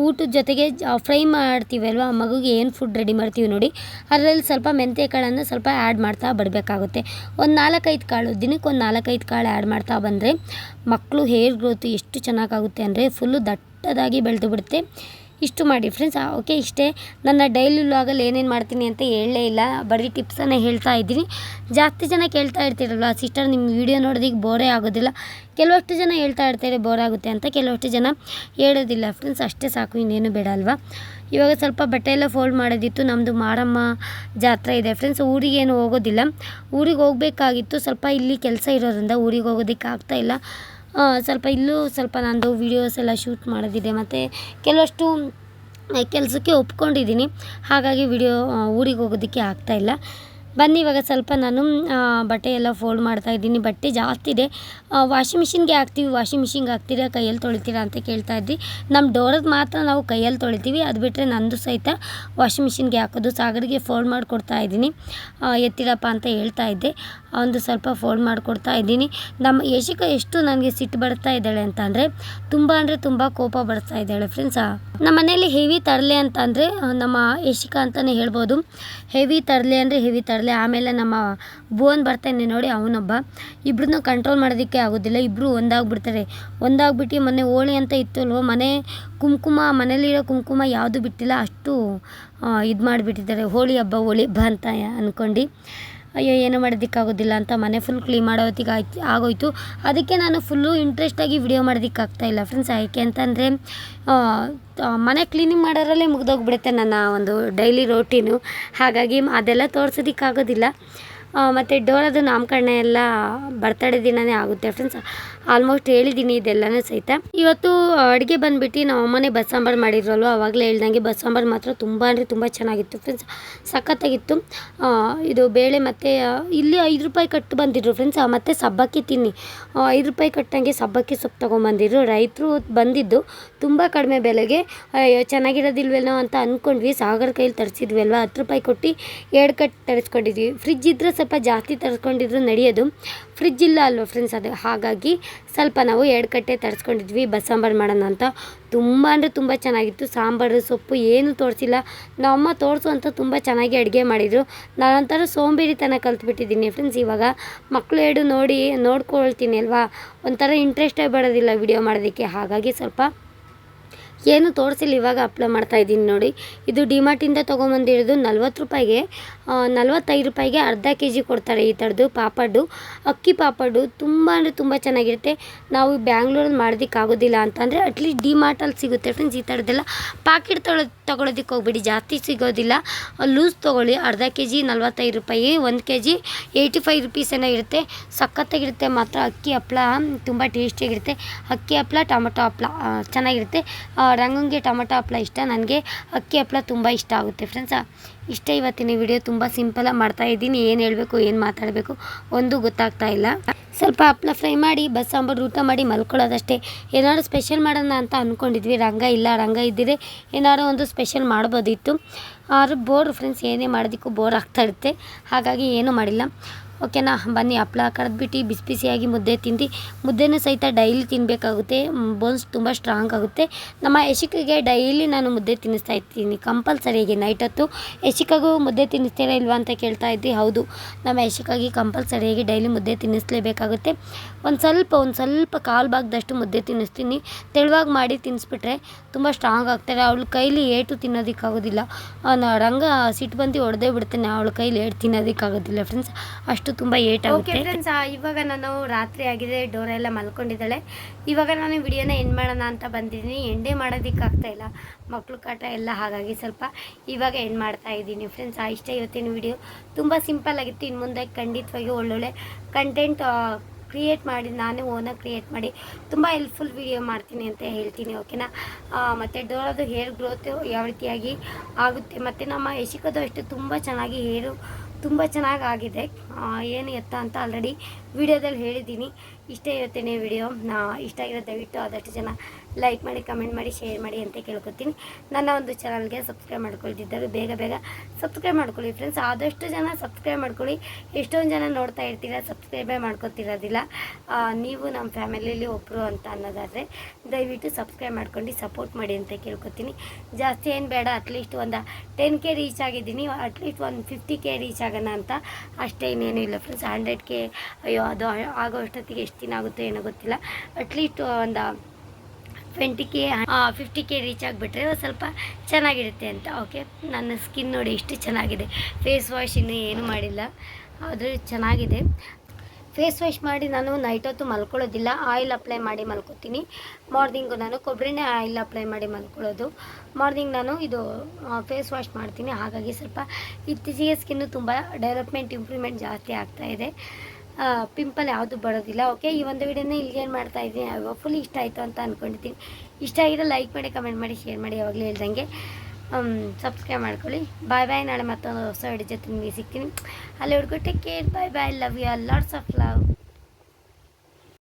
ಊಟದ ಜೊತೆಗೆ ಫ್ರೈ ಮಾಡ್ತೀವಿ ಅಲ್ವಾ ಮಗುಗೆ ಏನು ಫುಡ್ ರೆಡಿ ಮಾಡ್ತೀವಿ ನೋಡಿ, ಅದರಲ್ಲಿ ಸ್ವಲ್ಪ ಮೆಂತ್ಯ ಕಾಳನ್ನು ಸ್ವಲ್ಪ ಆ್ಯಡ್ ಮಾಡ್ತಾ ಬರಬೇಕಾಗುತ್ತೆ. ಒಂದು ನಾಲ್ಕೈದು ಕಾಳು, ದಿನಕ್ಕೆ ಒಂದು ನಾಲ್ಕೈದು ಕಾಳು ಆ್ಯಡ್ ಮಾಡ್ತಾ ಬಂದರೆ ಮಕ್ಕಳು ಹೇರ್ ಗ್ರೋತು ಎಷ್ಟು ಚೆನ್ನಾಗಾಗುತ್ತೆ ಅಂದರೆ ಫುಲ್ಲು ದಟ್ಟದಾಗಿ ಬೆಳೆದು ಬಿಡುತ್ತೆ. ಇಷ್ಟು ಮಾಡಿ ಫ್ರೆಂಡ್ಸ್ ಓಕೆ ಇಷ್ಟೇ. ನನ್ನ ಡೈಲಿ ವ್ಲಾಗಲ್ಲಿ ಏನೇನು ಮಾಡ್ತೀನಿ ಅಂತ ಹೇಳಲೇ ಇಲ್ಲ. ಬರೀ ಟಿಪ್ಸನ್ನು ಹೇಳ್ತಾ ಇದ್ದೀನಿ. ಜಾಸ್ತಿ ಜನ ಕೇಳ್ತಾ ಇರ್ತೀರಲ್ವ? ಸಿಸ್ಟರ್ ನಿಮ್ಮ ವಿಡಿಯೋ ನೋಡೋದಕ್ಕೆ ಬೋರೇ ಆಗೋದಿಲ್ಲ. ಕೆಲವಷ್ಟು ಜನ ಹೇಳ್ತಾ ಇರ್ತಾರೆ ಬೋರ್ ಆಗುತ್ತೆ ಅಂತ. ಕೆಲವಷ್ಟು ಜನ ಹೇಳೋದಿಲ್ಲ. ಫ್ರೆಂಡ್ಸ್ ಅಷ್ಟೇ ಸಾಕು, ಇನ್ನೇನು ಬೇಡ ಅಲ್ವಾ? ಇವಾಗ ಸ್ವಲ್ಪ ಬಟ್ಟೆ ಎಲ್ಲ ಫೋಲ್ಡ್ ಮಾಡೋದಿತ್ತು. ನಮ್ಮದು ಮಾರಮ್ಮ ಜಾತ್ರೆ ಇದೆ. ಫ್ರೆಂಡ್ಸ್ ಊರಿಗೇನು ಹೋಗೋದಿಲ್ಲ. ಊರಿಗೆ ಹೋಗಬೇಕಾಗಿತ್ತು. ಸ್ವಲ್ಪ ಇಲ್ಲಿ ಕೆಲಸ ಇರೋದ್ರಿಂದ ಊರಿಗೆ ಹೋಗೋದಕ್ಕೆ ಆಗ್ತಾಯಿಲ್ಲ ಸ್ವಲ್ಪ ಇಲ್ಲೂ ಸ್ವಲ್ಪ ನಂದು ವೀಡಿಯೋಸ್ ಎಲ್ಲ ಶೂಟ್ ಮಾಡೋದಿದೆ. ಮತ್ತು ಕೆಲವಷ್ಟು ಕೆಲಸಕ್ಕೆ ಒಪ್ಕೊಂಡಿದ್ದೀನಿ. ಹಾಗಾಗಿ ವೀಡಿಯೋ ಊರಿಗೆ ಹೋಗೋದಕ್ಕೆ ಆಗ್ತಾಯಿಲ್ಲ ಬನ್ನಿ, ಇವಾಗ ಸ್ವಲ್ಪ ನಾನು ಬಟ್ಟೆ ಎಲ್ಲ ಫೋಲ್ಡ್ ಮಾಡ್ತಾ ಇದ್ದೀನಿ. ಬಟ್ಟೆ ಜಾಸ್ತಿ ಇದೆ. ವಾಷಿಂಗ್ ಮಿಷಿನ್ಗೆ ಹಾಕ್ತೀವಿ. ವಾಷಿಂಗ್ ಮಿಷಿನ್ಗೆ ಹಾಕ್ತೀರಾ, ಕೈಯಲ್ಲಿ ತೊಳಿತೀರಾ ಅಂತ ಕೇಳ್ತಾ ಇದ್ರಿ ನಮ್ಮ ಡೋರದ್ದು ಮಾತ್ರ ನಾವು ಕೈಯಲ್ಲಿ ತೊಳಿತೀವಿ. ಅದು ಬಿಟ್ಟರೆ ನಂದು ಸಹಿತ ವಾಷಿಂಗ್ ಮಿಷಿನ್ಗೆ ಹಾಕೋದು ಸಾಗರಿಗೆ ಫೋಲ್ಡ್ ಮಾಡಿಕೊಡ್ತಾ ಇದ್ದೀನಿ. ಎತ್ತಿರಪ್ಪ ಅಂತ ಹೇಳ್ತಾ ಇದ್ದೆ. ಒಂದು ಸ್ವಲ್ಪ ಫೋಲ್ಡ್ ಮಾಡಿಕೊಡ್ತಾ ಇದ್ದೀನಿ. ನಮ್ಮ ಯಶಿಕ ಎಷ್ಟು ನನಗೆ ಸಿಟ್ಟು ಬರ್ತಾ ಇದ್ದಾಳೆ ಅಂತಂದರೆ, ತುಂಬ ಅಂದರೆ ತುಂಬ ಕೋಪ ಬರ್ತಾ ಇದ್ದಾಳೆ ಫ್ರೆಂಡ್ಸ್ ನಮ್ಮ ಮನೇಲಿ ಹೆವಿ ತರಲೆ ಅಂತಂದರೆ ನಮ್ಮ ಯಶಿಕ ಅಂತಲೇ ಹೇಳ್ಬೋದು. ಹೆವಿ ತರಲೆ ಅಂದರೆ ಹೆವಿ ತರಲೆ. ಆಮೇಲೆ ನಮ್ಮ ಭುವನ್ ಬರ್ತಾನೆ ನೋಡಿ ಅವನೊಬ್ಬ. ಇಬ್ಬರನ್ನ ಕಂಟ್ರೋಲ್ ಮಾಡೋದಕ್ಕೆ ಆಗೋದಿಲ್ಲ ಇಬ್ಬರು ಒಂದಾಗ್ಬಿಡ್ತಾರೆ. ಒಂದಾಗ್ಬಿಟ್ಟು ಮೊನ್ನೆ ಹೋಳಿ ಅಂತ ಇತ್ತು ಅಲ್ವೋ ಮನೆ ಕುಂಕುಮ, ಮನೇಲಿರೋ ಕುಂಕುಮ ಯಾವುದು ಬಿಟ್ಟಿಲ್ಲ, ಅಷ್ಟು ಇದು ಮಾಡಿಬಿಟ್ಟಿದ್ದಾರೆ ಹೋಳಿ ಹಬ್ಬ ಹೋಳಿ ಹಬ್ಬ ಅಂತ ಅಂದ್ಕೊಂಡು ಅಯ್ಯೋ, ಏನು ಮಾಡೋದಕ್ಕಾಗೋದಿಲ್ಲ ಅಂತ ಮನೆ ಫುಲ್ ಕ್ಲೀನ್ ಮಾಡೋ ಹೊತ್ತಿಗೆ ಆಯ್ತು, ಆಗೋಯ್ತು. ಅದಕ್ಕೆ ನಾನು ಫುಲ್ಲು ಇಂಟ್ರೆಸ್ಟಾಗಿ ವಿಡಿಯೋ ಮಾಡೋದಕ್ಕಾಗ್ತಾಯಿಲ್ಲ ಫ್ರೆಂಡ್ಸ್ ಯಾಕೆ ಅಂತಂದರೆ ಮನೆ ಕ್ಲೀನಿಂಗ್ ಮಾಡೋರಲ್ಲೇ ಮುಗ್ದೋಗ್ಬಿಡುತ್ತೆ ನನ್ನ ಒಂದು ಡೈಲಿ ರೋಟೀನು ಹಾಗಾಗಿ ಅದೆಲ್ಲ ತೋರ್ಸೋದಕ್ಕಾಗೋದಿಲ್ಲ. ಮತ್ತು ಡೋರದು ನಾಮಕರಣ ಎಲ್ಲ ಬರ್ತಡೇ ದಿನವೇ ಆಗುತ್ತೆ ಫ್ರೆಂಡ್ಸ್ ಆಲ್ಮೋಸ್ಟ್ ಹೇಳಿದ್ದೀನಿ ಇದೆಲ್ಲನೂ ಸಹಿತ. ಇವತ್ತು ಅಡುಗೆ ಬಂದುಬಿಟ್ಟು ನಮ್ಮ ಅಮ್ಮನೇ ಬಸ್ಸಾಂಬಾರು ಮಾಡಿದ್ರಲ್ವ? ಆವಾಗಲೇ ಹೇಳ್ದಂಗೆ ಬಸ್ಸಾಂಬಾರು ಮಾತ್ರ ತುಂಬ ಅಂದರೆ ತುಂಬ ಚೆನ್ನಾಗಿತ್ತು. ಫ್ರೆಂಡ್ಸ್ ಸಖತ್ತಾಗಿತ್ತು. ಇದು ಬೇಳೆ ಮತ್ತು ಇಲ್ಲಿ ಐದು ರೂಪಾಯಿ ಕಟ್ಟು ಬಂದಿದ್ರು ಫ್ರೆಂಡ್ಸ್ ಮತ್ತು ಸಬ್ಬಕ್ಕಿ ತಿನ್ನಿ. ಐದು ರೂಪಾಯಿ ಕಟ್ಟಂಗೆ ಸಬ್ಬಕ್ಕಿ ಸೊಪ್ಪು ತೊಗೊಂಬಂದಿದ್ರು. ರೈತರು ಬಂದಿದ್ದು ತುಂಬ ಕಡಿಮೆ ಬೆಲೆಗೆ. ಚೆನ್ನಾಗಿರೋದಿಲ್ವೇನೋ ಅಂತ ಅಂದ್ಕೊಂಡ್ವಿ ಸಾಗರ ಕೈಲಿ ತರಿಸಿದ್ವಿ ಅಲ್ವಾ ಹತ್ತು ರೂಪಾಯಿ ಕೊಟ್ಟು ಎರಡು ಕಟ್ಟು ತರಿಸ್ಕೊಂಡಿದ್ವಿ. ಫ್ರಿಜ್ ಇದ್ದರೆ ಸ್ವಲ್ಪ ಜಾಸ್ತಿ ತರಿಸ್ಕೊಂಡಿದ್ರು, ನಡೆಯೋದು. ಫ್ರಿಜ್ ಇಲ್ಲ ಅಲ್ವ ಫ್ರೆಂಡ್ಸ್ ಅದು ಹಾಗಾಗಿ ಸ್ವಲ್ಪ ನಾವು ಎರಡು ಕಟ್ಟೆ ತರಿಸ್ಕೊಂಡಿದ್ವಿ. ಬಸ್ಸಾಂಬಾರು ಮಾಡೋಣ ಅಂತ. ತುಂಬ ಅಂದರೆ ತುಂಬ ಚೆನ್ನಾಗಿತ್ತು. ಸಾಂಬಾರು, ಸೊಪ್ಪು ಏನೂ ತೋರಿಸಿಲ್ಲ. ನಮ್ಮಮ್ಮ ತೋರಿಸು ಅಂತ ತುಂಬ ಚೆನ್ನಾಗಿ ಅಡುಗೆ ಮಾಡಿದರು. ನಾನೊಂಥರ ಸೋಂಬೇರಿತನ ಕಲ್ತ್ಬಿಟ್ಟಿದ್ದೀನಿ ಫ್ರೆಂಡ್ಸ್ ಇವಾಗ ಮಕ್ಕಳು ಎರಡು ನೋಡಿ ನೋಡ್ಕೊಳ್ತೀನಿ ಅಲ್ವಾ? ಒಂಥರ ಇಂಟ್ರೆಸ್ಟೇ ಬರೋದಿಲ್ಲ ವಿಡಿಯೋ ಮಾಡೋದಕ್ಕೆ. ಹಾಗಾಗಿ ಸ್ವಲ್ಪ ಏನು ತೋರಿಸಿಲ್ಲ, ಇವಾಗ ಅಪ್ಲೈ ಮಾಡ್ತಾ ಇದ್ದೀನಿ ನೋಡಿ. ಇದು ಡಿಮಾರ್ಟಿಂದ ತೊಗೊಂಬಂದಿರೋದು ನಲ್ವತ್ತು ರೂಪಾಯಿಗೆ ನಲ್ವತ್ತೈದು ರೂಪಾಯಿಗೆ ಅರ್ಧ ಕೆ ಜಿ ಕೊಡ್ತಾರೆ ಈ ಥರದ್ದು ಪಾಪಡ್ಡು. ಅಕ್ಕಿ ಪಾಪಡ್ಡು ತುಂಬ ಅಂದರೆ ತುಂಬ ಚೆನ್ನಾಗಿರುತ್ತೆ. ನಾವು ಬ್ಯಾಂಗ್ಳೂರಲ್ಲಿ ಮಾಡೋದಕ್ಕಾಗೋದಿಲ್ಲ ಅಂತಂದರೆ ಅಟ್ಲೀಸ್ಟ್ ಡಿಮಾರ್ಟಲ್ಲಿ ಸಿಗುತ್ತೆ ಫ್ರೆಂಡ್ಸ್ ಈ ಥರದ್ದೆಲ್ಲ. ಪಾಕೆಟ್ ತೊಗೊಳೋ ತೊಗೊಳೋದಕ್ಕೆ ಹೋಗ್ಬಿಡಿ, ಜಾಸ್ತಿ ಸಿಗೋದಿಲ್ಲ. ಲೂಸ್ ತೊಗೊಳ್ಳಿ, ಅರ್ಧ ಕೆ ಜಿ ನಲ್ವತ್ತೈದು ರೂಪಾಯಿ, ಒಂದು K G eighty five rupees ಏನೋ ಇರುತ್ತೆ. ಸಖತ್ತಾಗಿರುತ್ತೆ ಮಾತ್ರ ಅಕ್ಕಿ ಹಪ್ಳ, ತುಂಬ ಟೇಸ್ಟಿಯಾಗಿರುತ್ತೆ ಅಕ್ಕಿ ಹಪ್ಳ, ಟೊಮೊಟೊ ಹಪ್ಳ ಚೆನ್ನಾಗಿರುತ್ತೆ. ರಂಗಂಗೆ ಟೊಮೆಟೊ ಹಪ್ಪಳ ಇಷ್ಟ. ನನಗೆ ಅಕ್ಕಿ ಹಪ್ಪಳ ತುಂಬ ಇಷ್ಟ ಆಗುತ್ತೆ ಫ್ರೆಂಡ್ಸ್ ಇಷ್ಟೇ ಇವತ್ತಿನ ವಿಡಿಯೋ ತುಂಬ ಸಿಂಪಲಾಗಿ ಮಾಡ್ತಾ ಇದ್ದೀನಿ. ಏನು ಹೇಳಬೇಕು, ಏನು ಮಾತಾಡಬೇಕು ಒಂದು ಗೊತ್ತಾಗ್ತಾ ಇಲ್ಲ. ಸ್ವಲ್ಪ ಹಪ್ಪಳ ಫ್ರೈ ಮಾಡಿ, ಬಸ್ ಸಾಂಬಾರು ಊಟ ಮಾಡಿ ಮಲ್ಕೊಳ್ಳೋದಷ್ಟೇ. ಏನಾದ್ರು ಸ್ಪೆಷಲ್ ಮಾಡೋಣ ಅಂತ ಅಂದ್ಕೊಂಡಿದ್ವಿ ರಂಗ ಇಲ್ಲ, ರಂಗ ಇದ್ದರೆ ಏನಾದ್ರು ಒಂದು ಸ್ಪೆಷಲ್ ಮಾಡ್ಬೋದಿತ್ತು. ಆದರೂ ಬೋರ್ ಫ್ರೆಂಡ್ಸ್ ಏನೇ ಮಾಡೋದಕ್ಕೂ ಬೋರ್ ಆಗ್ತಾ ಇರುತ್ತೆ. ಹಾಗಾಗಿ ಏನೂ ಮಾಡಿಲ್ಲ. ಓಕೆನಾ? ಬನ್ನಿ, ಹಪ್ಳ ಕರೆದ್ಬಿಟ್ಟು ಬಿಸಿ ಬಿಸಿಯಾಗಿ ಮುದ್ದೆ ತಿಂದು, ಮುದ್ದೆನೂ ಸಹಿತ ಡೈಲಿ ತಿನ್ನಬೇಕಾಗುತ್ತೆ ಬೋನ್ಸ್ ತುಂಬ ಸ್ಟ್ರಾಂಗ್ ಆಗುತ್ತೆ. ನಮ್ಮ ಯಶಿಕಿಗೆ ಡೈಲಿ ನಾನು ಮುದ್ದೆ ತಿನ್ನಿಸ್ತಾ ಇರ್ತೀನಿ. ಕಂಪಲ್ಸರಿಯಾಗಿ ನೈಟ್ ಹೊತ್ತು. ಯಶಿಕಾಗೂ ಮುದ್ದೆ ತಿನ್ನಿಸ್ತೀರಾ ಇಲ್ವಾ ಅಂತ ಕೇಳ್ತಾ ಇದ್ವಿ ಹೌದು, ನಮ್ಮ ಯಶಿಕಾಗಿ ಕಂಪಲ್ಸರಿಯಾಗಿ ಡೈಲಿ ಮುದ್ದೆ ತಿನ್ನಿಸ್ಲೇಬೇಕಾಗುತ್ತೆ. ಒಂದು ಸ್ವಲ್ಪ ಒಂದು ಸ್ವಲ್ಪ ಕಾಲು ಭಾಗದಷ್ಟು ಮುದ್ದೆ ತಿನ್ನಿಸ್ತೀನಿ. ತೆಳುವಾಗಿ ಮಾಡಿ ತಿನ್ನಿಸ್ಬಿಟ್ರೆ ತುಂಬ ಸ್ಟ್ರಾಂಗ್ ಆಗ್ತಾರೆ. ಅವಳ ಕೈಲಿ ಏಟು ತಿನ್ನೋದಕ್ಕಾಗೋದಿಲ್ಲ. ರಂಗ ಸಿಟ್ಟು ಬಂದು ಹೊಡೆದೇ ಬಿಡ್ತಾನೆ ಅವಳ ಕೈಲಿ ಏಟು ತಿನ್ನೋದಕ್ಕಾಗೋದಿಲ್ಲ ಫ್ರೆಂಡ್ಸ್ ಅಷ್ಟು ತುಂಬ ಏಟಾಗುತ್ತೆ ಫ್ರೆಂಡ್ಸ್ ಇವಾಗ ನಾನು ರಾತ್ರಿ ಆಗಿದೆ ಡೋರ ಎಲ್ಲ ಮಲ್ಕೊಂಡಿದ್ದಾಳೆ. ಇವಾಗ ನಾನು ವಿಡಿಯೋನ ಎಂಡ್ ಮಾಡೋಣ ಅಂತ ಬಂದಿದ್ದೀನಿ. ಎಂಡೇ ಮಾಡೋದಕ್ಕಾಗ್ತಾ ಇಲ್ಲ. ಮಕ್ಕಳು ಕಾಟ ಎಲ್ಲ ಹಾಗಾಗಿ ಸ್ವಲ್ಪ ಇವಾಗ ಎಂಡ್ ಮಾಡ್ತಾ ಇದ್ದೀನಿ. ಫ್ರೆಂಡ್ಸ್ ಇಷ್ಟ ಇವತ್ತಿನ ವಿಡಿಯೋ ತುಂಬ ಸಿಂಪಲ್ ಆಗಿತ್ತು. ಇನ್ನು ಮುಂದೆ ಖಂಡಿತವಾಗಿ ಒಳ್ಳೊಳ್ಳೆ ಕಂಟೆಂಟ್ ಕ್ರಿಯೇಟ್ ಮಾಡಿ ನಾನೇ ಓನಾಗಿ ಕ್ರಿಯೇಟ್ ಮಾಡಿ ತುಂಬ ಹೆಲ್ಪ್ಫುಲ್ ವಿಡಿಯೋ ಮಾಡ್ತೀನಿ ಅಂತ ಹೇಳ್ತೀನಿ ಓಕೆನಾ ಮತ್ತು ಡೋರದು ಹೇರ್ ಗ್ರೋತ್ ಯಾವ ರೀತಿಯಾಗಿ ಆಗುತ್ತೆ ಮತ್ತು ನಮ್ಮ ಯಶಿಕದು ಅಷ್ಟು ತುಂಬ ಚೆನ್ನಾಗಿ ಹೇರು ತುಂಬ ಚೆನ್ನಾಗಿ ಆಗಿದೆ. ಏನು ಎತ್ತ ಅಂತ ಆಲ್ರೆಡಿ ವಿಡಿಯೋದಲ್ಲಿ ಹೇಳಿದ್ದೀನಿ. ಇಷ್ಟೇ ಇವತ್ತಿನ ವಿಡಿಯೋ ಇಷ್ಟ ಆಗಿರೋ ದಯವಿಟ್ಟು ಆದಷ್ಟು ಜನ ಲೈಕ್ ಮಾಡಿ ಕಮೆಂಟ್ ಮಾಡಿ ಶೇರ್ ಮಾಡಿ ಅಂತ ಕೇಳ್ಕೊತೀನಿ. ನನ್ನ ಒಂದು ಚಾನಲ್ಗೆ ಸಬ್ಸ್ಕ್ರೈಬ್ ಮಾಡ್ಕೊಳ್ತಿದ್ದರು ಬೇಗ ಬೇಗ ಸಬ್ಸ್ಕ್ರೈಬ್ ಮಾಡ್ಕೊಳ್ಳಿ ಫ್ರೆಂಡ್ಸ್ ಆದಷ್ಟು ಜನ ಸಬ್ಸ್ಕ್ರೈಬ್ ಮಾಡ್ಕೊಳ್ಳಿ. ಎಷ್ಟೊಂದು ಜನ ನೋಡ್ತಾ ಇರ್ತೀರ ಸಬ್ಸ್ಕ್ರೈಬೇ ಮಾಡ್ಕೊತಿರೋದಿಲ್ಲ. ನೀವು ನಮ್ಮ ಫ್ಯಾಮಿಲಿಯಲ್ಲಿ ಒಬ್ಬರು ಅಂತ ಅನ್ನೋದಾದರೆ ದಯವಿಟ್ಟು ಸಬ್ಸ್ಕ್ರೈಬ್ ಮಾಡ್ಕೊಂಡು ಸಪೋರ್ಟ್ ಮಾಡಿ ಅಂತ ಕೇಳ್ಕೊತೀನಿ. ಜಾಸ್ತಿ ಏನು ಬೇಡ ಅಟ್ಲೀಸ್ಟ್ ಒಂದು ಟೆನ್ ಕೆ ರೀಚ್ ಆಗಿದ್ದೀನಿ. ಅಟ್ಲೀಸ್ಟ್ ಒಂದು ಫಿಫ್ಟಿ ಕೆ ರೀಚ್ ಆಗೋಣ ಅಂತ ಅಷ್ಟೇ ಇನ್ನೇನು ಇಲ್ಲ ಫ್ರೆಂಡ್ಸ್ ಹಂಡ್ರೆಡ್ ಕೆ ಅಯ್ಯೋ, ಅದು ಆಗೋ ಅಷ್ಟೊತ್ತಿಗೆ ಎಷ್ಟು ದಿನ ಆಗುತ್ತೋ ಏನೋ ಗೊತ್ತಿಲ್ಲ. ಅಟ್ಲೀಸ್ಟ್ ಒಂದು twenty K fifty K reach ಆಗಿಬಿಟ್ರೆ ಸ್ವಲ್ಪ ಚೆನ್ನಾಗಿರುತ್ತೆ ಅಂತ ಓಕೆ ನನ್ನ ಸ್ಕಿನ್ ನೋಡಿ ಇಷ್ಟು ಚೆನ್ನಾಗಿದೆ. ಫೇಸ್ ವಾಶ್ ಇನ್ನೂ ಏನು ಮಾಡಿಲ್ಲ, ಆದರೂ ಚೆನ್ನಾಗಿದೆ. ಫೇಸ್ ವಾಶ್ ಮಾಡಿ ನಾನು ನೈಟ್ ಹೊತ್ತು ಮಲ್ಕೊಳ್ಳೋದಿಲ್ಲ ಆಯಿಲ್ ಅಪ್ಲೈ ಮಾಡಿ ಮಲ್ಕೊತೀನಿ. ಮಾರ್ನಿಂಗು ನಾನು ಕೊಬ್ಬರಿನೇ ಆಯಿಲ್ ಅಪ್ಲೈ ಮಾಡಿ ಮಲ್ಕೊಳ್ಳೋದು. ಮಾರ್ನಿಂಗ್ ನಾನು ಇದು ಫೇಸ್ ವಾಶ್ ಮಾಡ್ತೀನಿ. ಹಾಗಾಗಿ ಸ್ವಲ್ಪ ಇತ್ತೀಚೆಗೆ ಸ್ಕಿನ್ನು ತುಂಬ ಡೆವಲಪ್ಮೆಂಟ್ ಇಂಪ್ರೂವ್ಮೆಂಟ್ ಜಾಸ್ತಿ ಆಗ್ತಾ ಇದೆ. ಪಿಂಪಲ್ ಯಾವುದು ಬರೋದಿಲ್ಲ ಓಕೆ ಈ ಒಂದು ವಿಡಿಯೋನ ಇಲ್ಲಿಗೆ ಏನು ಮಾಡ್ತಾ ಇದ್ದೀನಿ. ಫುಲ್ ಇಷ್ಟ ಆಯಿತು ಅಂತ ಅಂದ್ಕೊಂಡಿದ್ದೀನಿ ಇಷ್ಟ ಆಗಿದ್ರೆ ಲೈಕ್ ಮಾಡಿ ಕಮೆಂಟ್ ಮಾಡಿ ಶೇರ್ ಮಾಡಿ, ಯಾವಾಗಲೂ ಹೇಳ್ದಂಗೆ. ಸಬ್ಸ್ಕ್ರೈಬ್ ಮಾಡ್ಕೊಳ್ಳಿ. ಬಾಯ್ ಬಾಯ್ ನಾಳೆ ಮತ್ತೊಂದು ಹೊಸ ವಿಡಿಯೋ ಜೊತೆ ನಿಮಗೆ ಸಿಗ್ತೀನಿ. ಅಲ್ಲಿ ಹುಡುಗು take care bye bye love you lots of love